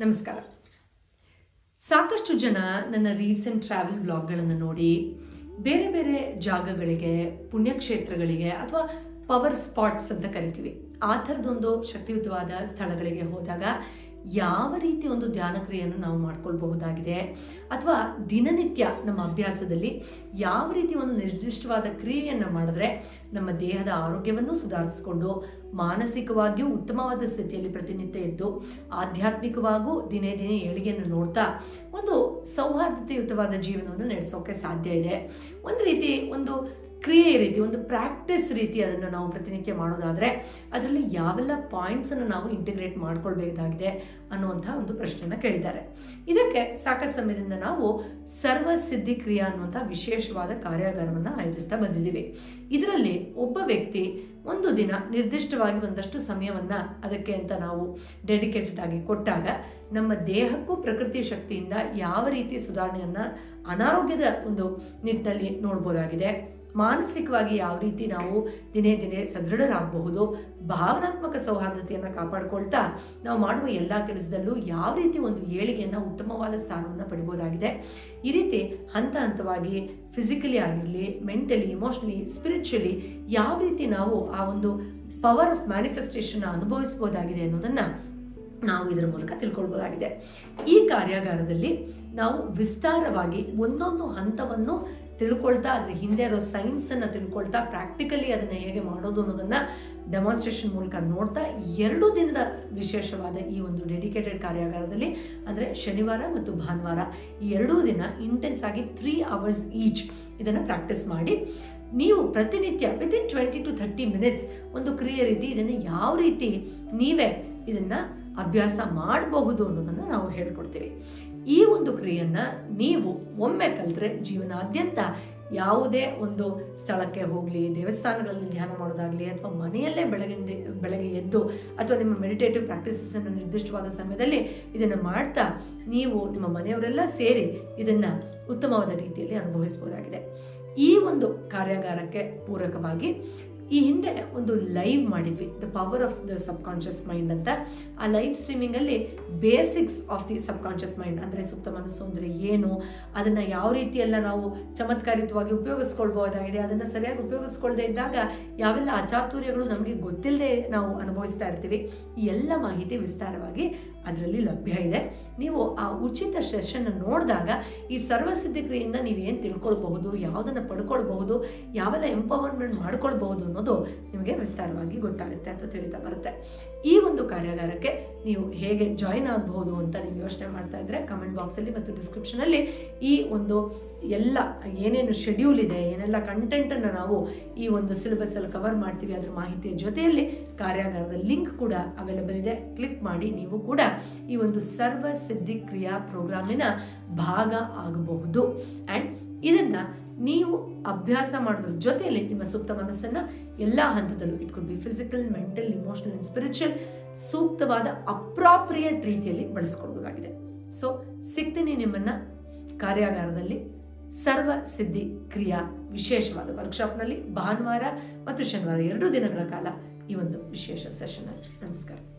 ನಮಸ್ಕಾರ. ಸಾಕಷ್ಟು ಜನ ನನ್ನ ರೀಸೆಂಟ್ ಟ್ರಾವೆಲ್ ಬ್ಲಾಗ್ಗಳನ್ನು ನೋಡಿ ಬೇರೆ ಬೇರೆ ಜಾಗಗಳಿಗೆ, ಪುಣ್ಯಕ್ಷೇತ್ರಗಳಿಗೆ ಅಥವಾ ಪವರ್ ಸ್ಪಾಟ್ಸ್ ಅಂತ ಕರಿತೀವಿ. ಆ ಥರದೊಂದು ಶಕ್ತಿಯುತವಾದ ಸ್ಥಳಗಳಿಗೆ ಹೋದಾಗ ಯಾವ ರೀತಿ ಒಂದು ಧ್ಯಾನ ಕ್ರಿಯೆಯನ್ನು ನಾವು ಮಾಡ್ಕೊಳ್ಬಹುದಾಗಿದೆ? ಅಥವಾ ದಿನನಿತ್ಯ ನಮ್ಮ ಅಭ್ಯಾಸದಲ್ಲಿ ಯಾವ ರೀತಿ ಒಂದು ನಿರ್ದಿಷ್ಟವಾದ ಕ್ರಿಯೆಯನ್ನು ಮಾಡಿದ್ರೆ ನಮ್ಮ ದೇಹದ ಆರೋಗ್ಯವನ್ನು ಸುಧಾರಿಸಿಕೊಂಡು ಮಾನಸಿಕವಾಗಿಯೂ ಉತ್ತಮವಾದ ಸ್ಥಿತಿಯಲ್ಲಿ ಪ್ರತಿನಿತ್ಯ ಇದ್ದು ಆಧ್ಯಾತ್ಮಿಕವಾಗೂ ದಿನೇ ದಿನೇ ಏಳಿಗೆಯನ್ನು ನೋಡ್ತಾ ಒಂದು ಸೌಹಾರ್ದತೆಯುತವಾದ ಜೀವನವನ್ನು ನಡೆಸೋಕೆ ಸಾಧ್ಯ ಇದೆ. ಒಂದು ರೀತಿ ಒಂದು ಕ್ರಿಯೆ ರೀತಿ, ಒಂದು ಪ್ರಾಕ್ಟೀಸ್ ರೀತಿ ಅದನ್ನು ನಾವು ಪ್ರತಿನಿತ್ಯ ಮಾಡೋದಾದರೆ ಅದರಲ್ಲಿ ಯಾವೆಲ್ಲ ಪಾಯಿಂಟ್ಸನ್ನು ನಾವು ಇಂಟಿಗ್ರೇಟ್ ಮಾಡ್ಕೊಳ್ಬೇಕಾಗಿದೆ ಅನ್ನುವಂಥ ಒಂದು ಪ್ರಶ್ನೆನ ಕೇಳಿದ್ದಾರೆ. ಇದಕ್ಕೆ ಸಾಕಷ್ಟು ಸಮಯದಿಂದ ನಾವು ಸರ್ವಸಿದ್ಧಿ ಕ್ರಿಯಾ ಅನ್ನುವಂಥ ವಿಶೇಷವಾದ ಕಾರ್ಯಾಗಾರವನ್ನು ಆಯೋಜಿಸ್ತಾ ಬಂದಿದ್ದೀವಿ. ಇದರಲ್ಲಿ ಒಬ್ಬ ವ್ಯಕ್ತಿ ಒಂದು ದಿನ ನಿರ್ದಿಷ್ಟವಾಗಿ ಒಂದಷ್ಟು ಸಮಯವನ್ನು ಅದಕ್ಕೆ ಅಂತ ನಾವು ಡೆಡಿಕೇಟೆಡ್ ಆಗಿ ಕೊಟ್ಟಾಗ ನಮ್ಮ ದೇಹಕ್ಕೂ ಪ್ರಕೃತಿ ಶಕ್ತಿಯಿಂದ ಯಾವ ರೀತಿ ಸುಧಾರಣೆಯನ್ನು ಅನಾರೋಗ್ಯದ ಒಂದು ನಿಟ್ಟಿನಲ್ಲಿ ನೋಡ್ಬೋದಾಗಿದೆ. ಮಾನಸಿಕವಾಗಿ ಯಾವ ರೀತಿ ನಾವು ದಿನೇ ದಿನೇ ಸದೃಢರಾಗಬಹುದು, ಭಾವನಾತ್ಮಕ ಸೌಹಾರ್ದತೆಯನ್ನು ಕಾಪಾಡಿಕೊಳ್ತಾ ನಾವು ಮಾಡುವ ಎಲ್ಲ ಕೆಲಸದಲ್ಲೂ ಯಾವ ರೀತಿ ಒಂದು ಏಳಿಗೆಯನ್ನು ಉತ್ತಮವಾದ ಸ್ಥಾನವನ್ನು ಪಡಿಬೋದಾಗಿದೆ. ಈ ರೀತಿ ಹಂತ ಹಂತವಾಗಿ ಫಿಸಿಕಲಿ ಆಗಿರಲಿ ಮೆಂಟಲಿ ಇಮೋಷ್ನಲಿ ಸ್ಪಿರಿಚುಲಿ ಯಾವ ರೀತಿ ನಾವು ಆ ಒಂದು ಪವರ್ ಆಫ್ ಮ್ಯಾನಿಫೆಸ್ಟೇಷನ್ ಅನುಭವಿಸ್ಬೋದಾಗಿದೆ ಅನ್ನೋದನ್ನು ನಾವು ಇದರ ಮೂಲಕ ತಿಳ್ಕೊಳ್ಬೋದಾಗಿದೆ. ಈ ಕಾರ್ಯಾಗಾರದಲ್ಲಿ ನಾವು ವಿಸ್ತಾರವಾಗಿ ಒಂದೊಂದು ಹಂತವನ್ನು ತಿಳ್ಕೊಳ್ತಾ ಅದ್ರ ಹಿಂದೆ ಇರೋ ಸೈನ್ಸನ್ನು ತಿಳ್ಕೊಳ್ತಾ ಪ್ರಾಕ್ಟಿಕಲಿ ಅದನ್ನು ಹೇಗೆ ಮಾಡೋದು ಅನ್ನೋದನ್ನು ಡೆಮಾನ್ಸ್ಟ್ರೇಷನ್ ಮೂಲಕ ನೋಡ್ತಾ ಎರಡು ದಿನದ ವಿಶೇಷವಾದ ಈ ಒಂದು ಡೆಡಿಕೇಟೆಡ್ ಕಾರ್ಯಾಗಾರದಲ್ಲಿ ಅಂದರೆ ಶನಿವಾರ ಮತ್ತು ಭಾನುವಾರ ಈ ಎರಡೂ ದಿನ ಇಂಟೆನ್ಸ್ ಆಗಿ ತ್ರೀ ಅವರ್ಸ್ ಈಚ್ ಇದನ್ನು ಪ್ರಾಕ್ಟೀಸ್ ಮಾಡಿ ನೀವು ಪ್ರತಿನಿತ್ಯ within twenty to thirty minutes ಒಂದು ಕ್ರಿಯೆ ರೀತಿ ಇದನ್ನು ಯಾವ ರೀತಿ ನೀವೇ ಇದನ್ನು ಅಭ್ಯಾಸ ಮಾಡಬಹುದು ಅನ್ನೋದನ್ನು ನಾವು ಹೇಳ್ಕೊಡ್ತೀವಿ. ಈ ಒಂದು ಕ್ರಿಯೆಯನ್ನು ನೀವು ಒಮ್ಮೆ ಕಲಿತ್ರೆ ಜೀವನಾದ್ಯಂತ ಯಾವುದೇ ಒಂದು ಸ್ಥಳಕ್ಕೆ ಹೋಗಲಿ, ದೇವಸ್ಥಾನಗಳಲ್ಲಿ ಧ್ಯಾನ ಮಾಡೋದಾಗಲಿ ಅಥವಾ ಮನೆಯಲ್ಲೇ ಬೆಳಗಿಂದ ಬೆಳಗ್ಗೆ ಎದ್ದು ಅಥವಾ ನಿಮ್ಮ ಮೆಡಿಟೇಟಿವ್ ಪ್ರಾಕ್ಟೀಸಸನ್ನು ನಿರ್ದಿಷ್ಟವಾದ ಸಮಯದಲ್ಲಿ ಇದನ್ನು ಮಾಡ್ತಾ ನೀವು ನಿಮ್ಮ ಮನೆಯವರೆಲ್ಲ ಸೇರಿ ಇದನ್ನು ಉತ್ತಮವಾದ ರೀತಿಯಲ್ಲಿ ಅನುಭವಿಸ್ಬೋದಾಗಿದೆ. ಈ ಒಂದು ಕಾರ್ಯಾಗಾರಕ್ಕೆ ಪೂರಕವಾಗಿ ಈ ಹಿಂದೆ ಒಂದು ಲೈವ್ ಮಾಡಿದ್ವಿ the power of the subconscious mind ಅಂತ. ಆ live ಸ್ಟ್ರೀಮಿಂಗಲ್ಲಿ basics of the subconscious mind ಅಂದರೆ ಸುಪ್ತ ಮನಸ್ಸು ಅಂದರೆ ಏನು, ಅದನ್ನು ಯಾವ ರೀತಿಯೆಲ್ಲ ನಾವು ಚಮತ್ಕಾರಿತವಾಗಿ ಉಪಯೋಗಿಸ್ಕೊಳ್ಬಹುದಾಗಿದೆ ಅದನ್ನು ಸರಿಯಾಗಿ ಉಪಯೋಗಿಸ್ಕೊಳ್ದೇ ಇದ್ದಾಗ ಯಾವೆಲ್ಲ ಅಚಾತುರ್ಯಗಳು ನಮಗೆ ಗೊತ್ತಿಲ್ಲದೆ ನಾವು ಅನುಭವಿಸ್ತಾ ಇರ್ತೀವಿ, ಈ ಎಲ್ಲ ಮಾಹಿತಿ ವಿಸ್ತಾರವಾಗಿ ಅದರಲ್ಲಿ ಲಭ್ಯ ಇದೆ. ನೀವು ಆ ಉಚಿತ ಸೆಷನ್ ನೋಡಿದಾಗ ಈ ಸರ್ವಸಿದ್ಧಿ ಕ್ರಿಯೆಯಿಂದ ನೀವೇನು ತಿಳ್ಕೊಳ್ಬಹುದು, ಯಾವುದನ್ನು ಪಡ್ಕೊಳ್ಬಹುದು, ಯಾವೆಲ್ಲ ಎಂಪವರ್ಮೆಂಟ್ ಮಾಡ್ಕೊಳ್ಬಹುದು ಅನ್ನೋದು ನಿಮಗೆ ವಿಸ್ತಾರವಾಗಿ ಗೊತ್ತಾಗುತ್ತೆ ಅಂತ ತಿಳಿತಾ ಬರುತ್ತೆ. ಈ ಒಂದು ಕಾರ್ಯಾಗಾರಕ್ಕೆ ನೀವು ಹೇಗೆ ಜಾಯಿನ್ ಆಗಬಹುದು ಅಂತ ನೀವು ಯೋಚನೆ ಮಾಡ್ತಾ ಇದ್ರೆ ಕಮೆಂಟ್ ಬಾಕ್ಸಲ್ಲಿ ಮತ್ತು ಡಿಸ್ಕ್ರಿಪ್ಷನಲ್ಲಿ ಈ ಒಂದು ಎಲ್ಲ ಏನೇನು ಶೆಡ್ಯೂಲ್ ಇದೆ, ಏನೆಲ್ಲ ಕಂಟೆಂಟನ್ನು ನಾವು ಈ ಒಂದು ಸಿಲೆಬಸ್ಸಲ್ಲಿ ಕವರ್ ಮಾಡ್ತೀವಿ ಅದರ ಮಾಹಿತಿಯ ಜೊತೆಯಲ್ಲಿ ಕಾರ್ಯಾಗಾರದ ಲಿಂಕ್ ಕೂಡ ಅವೈಲಬಲ್ ಇದೆ. ಕ್ಲಿಕ್ ಮಾಡಿ ನೀವು ಕೂಡ ಈ ಒಂದು ಸರ್ವ ಸಿದ್ಧಿ ಕ್ರಿಯಾ ಪ್ರೋಗ್ರಾಮಿನ ಭಾಗ ಆಗಬಹುದು. ಆ್ಯಂಡ್ ಇದನ್ನು ನೀವು ಅಭ್ಯಾಸ ಮಾಡೋದ್ರ ಜೊತೆಯಲ್ಲಿ ನಿಮ್ಮ ಸೂಕ್ತ ಮನಸ್ಸನ್ನು ಎಲ್ಲ ಹಂತದಲ್ಲೂ it could be physical mental emotional and spiritual ಸೂಕ್ತವಾದ ಅಪ್ರಾಪ್ರಿಯೇಟ್ ರೀತಿಯಲ್ಲಿ ಬಳಸ್ಕೊಳ್ಬೋದಾಗಿದೆ. ಸೊ ಸಿಗ್ತೀನಿ ನಿಮ್ಮನ್ನು ಕಾರ್ಯಾಗಾರದಲ್ಲಿ. ಸರ್ವ ಸಿದ್ಧಿ ಕ್ರಿಯಾ ವಿಶೇಷವಾದ ವರ್ಕ್ಶಾಪ್ನಲ್ಲಿ ಭಾನುವಾರ ಮತ್ತು ಶನಿವಾರ ಎರಡು ದಿನಗಳ ಕಾಲ ಈ ಒಂದು ವಿಶೇಷ ಸೆಷನ್ ನಮಸ್ಕಾರ.